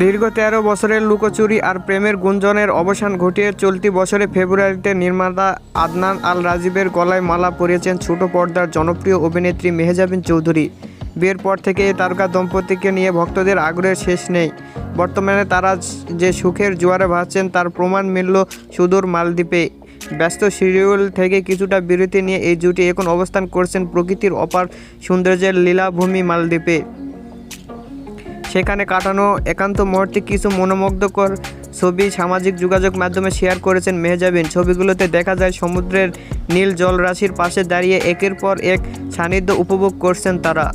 দীর্ঘ তেরো বছরের লুকোচুরি আর প্রেমের গুঞ্জনের অবসান ঘটিয়ে চলতি বছরে ফেব্রুয়ারিতে নির্মাতা আদনান আল রাজীবের গলায় মালা পরিয়েছেন ছোট পর্দার জনপ্রিয় অভিনেত্রী মেহজাবিন চৌধুরী। বিয়ের পর থেকে এই তারকা দম্পতিকে নিয়ে ভক্তদের আগ্রহের শেষ নেই। বর্তমানে তারা যে সুখের জোয়ারে ভাসছেন, তার প্রমাণ মিলল সুদূর মালদ্বীপে। ব্যস্ত শিডিউল থেকে কিছুটা বিরতি নিয়ে এই জুটি এখন অবস্থান করছেন প্রকৃতির অপার সৌন্দর্যের লীলাভূমি মালদ্বীপে। সেখানে কাটানো একান্ত মুহূর্তে কিছু মনোমুগ্ধকর ছবি সামাজিক যোগাযোগ মাধ্যমে শেয়ার করেছেন মেহজাবিন। ছবিগুলোতে দেখা যায়, সমুদ্রের নীল জলরাশির পাশে দাঁড়িয়ে একের পর এক সান্নিধ্য উপভোগ করছেন তারা।